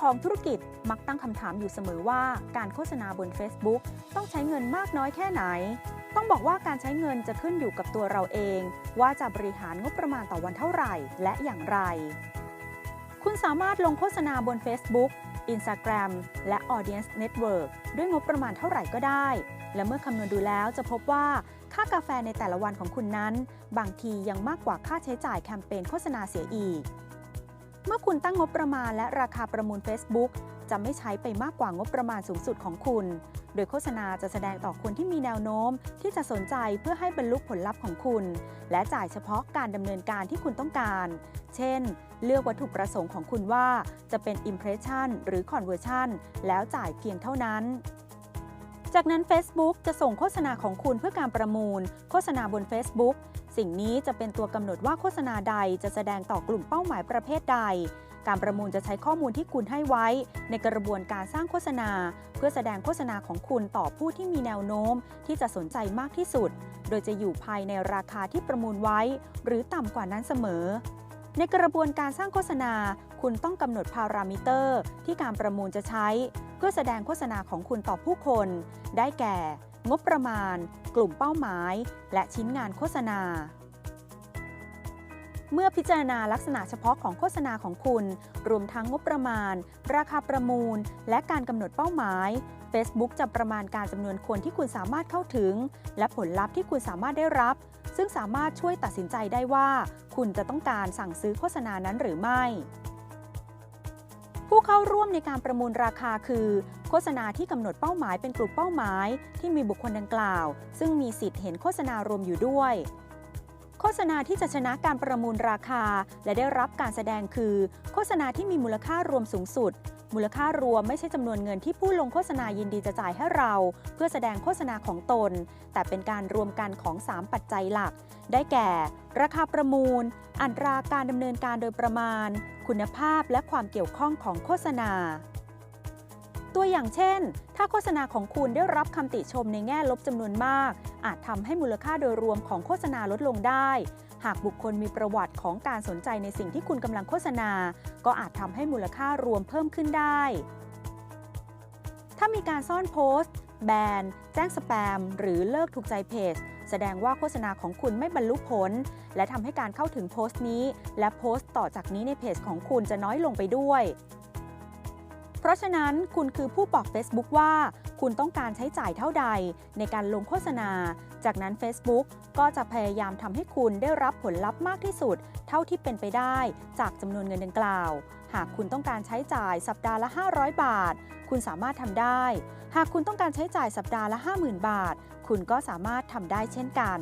ของธุรกิจมักตั้งคำถามอยู่เสมอว่าการโฆษณาบน Facebook ต้องใช้เงินมากน้อยแค่ไหน ต้องบอกว่าการใช้เงินจะขึ้นอยู่กับตัวเราเอง ว่าจะบริหารงบประมาณต่อวันเท่าไหร่ และอย่างไร คุณสามารถลงโฆษณาบน Facebook Instagram และ Audience Network ด้วยงบประมาณเท่าไหร่ก็ได้ และเมื่อคำนวณดูแล้วจะพบว่าค่ากาแฟในแต่ละวันของคุณนั้น บางทียังมากกว่าค่าใช้จ่ายแคมเปญโฆษณาเสียอีก เมื่อคุณตั้งงบประมาณและราคาประมูล Facebook จะไม่ใช้ไปมากกว่างบประมาณสูงสุดของคุณ โดยโฆษณาจะแสดงต่อคนที่มีแนวโน้ม ที่จะสนใจเพื่อให้บรรลุผลลัพธ์ของคุณ และจ่ายเฉพาะการดำเนินการที่คุณต้องการ เช่น เลือกวัตถุประสงค์ของคุณว่า จะเป็น Impression หรือ Conversion แล้วจ่ายเพียงเท่านั้นจากนั้น Facebook จะส่งโฆษณาของคุณเพื่อการประมูล โฆษณาบน Facebook สิ่งนี้จะเป็นตัวกำหนดว่าโฆษณาใดจะแสดงต่อกลุ่มเป้าหมายประเภทใด การประมูลจะใช้ข้อมูลที่คุณให้ไว้ ในกระบวนการสร้างโฆษณา เพื่อแสดงโฆษณาของคุณต่อผู้ที่มีแนวโน้ม ที่จะสนใจมากที่สุด โดยจะอยู่ภายในราคาที่ประมูลไว้ หรือต่ำกว่านั้นเสมอในกระบวนการสร้างโฆษณา คุณต้องกำหนดพารามิเตอร์ ที่การประมูลจะใช้ เพื่อแสดงโฆษณาของคุณต่อผู้คน ได้แก่ งบประมาณ กลุ่มเป้าหมาย และชิ้นงานโฆษณา เมื่อพิจารณาลักษณะเฉพาะของโฆษณาของคุณ รวมทั้งงบประมาณ ราคาประมูล และการกำหนดเป้าหมาย Facebook จะประมาณการจำนวนคนที่คุณสามารถเข้าถึง และผลลัพธ์ที่คุณสามารถได้รับ ซึ่งสามารถช่วยตัดสินใจได้ว่า คุณจะต้องการสั่งซื้อโฆษณานั้นหรือไม่ ผู้เข้าร่วมในการประมูลราคาคือ โฆษณาที่กำหนดเป้าหมายเป็นกลุ่มเป้าหมาย ที่มีบุคคลดังกล่าว ซึ่งมีสิทธิ์เห็นโฆษณารวมอยู่ด้วย โฆษณาที่จะชนะการประมูลราคา และได้รับการแสดงคือ โฆษณาที่มีมูลค่ารวมสูงสุด มูลค่ารวมไม่ใช่จำนวนเงินที่ผู้ลงโฆษณายินดีจะจ่ายให้เรา เพื่อแสดงโฆษณาของตน แต่เป็นการรวมกันของ 3 ปัจจัยหลัก ได้แก่ ราคาประมูล อัตราการดำเนินการโดยประมาณ คุณภาพและความเกี่ยวข้องของโฆษณา ตัวอย่างเช่น ถ้าโฆษณาของคุณได้รับคำติชมในแง่ลบจำนวนมาก อาจทำให้มูลค่าโดยรวมของโฆษณาลดลงได้ หากบุคคลมีประวัติของการสนใจในสิ่งที่คุณกำลังโฆษณา ก็อาจทำให้มูลค่ารวมเพิ่มขึ้นได้ ถ้ามีการซ่อนโพสต์ แบน แจ้งสแปม หรือเลิกถูกใจเพจ แสดงว่าโฆษณาของคุณไม่บรรลุผล และทำให้การเข้าถึงโพสต์นี้ และโพสต์ต่อจากนี้ในเพจของคุณจะน้อยลงไปด้วย เพราะฉะนั้นคุณคือผู้บอก Facebook ว่า คุณต้องการใช้จ่ายเท่าใด ในการลงโฆษณา จากนั้น Facebook ก็จะพยายามทำให้คุณได้รับผลลัพธ์มากที่สุด เท่าที่เป็นไปได้ จากจำนวนเงินดังกล่าว หากคุณต้องการใช้จ่ายสัปดาห์ละ 500 บาท คุณสามารถทำได้ หากคุณต้องการใช้จ่ายสัปดาห์ละ 50,000 บาท คุณก็สามารถทำได้เช่นกัน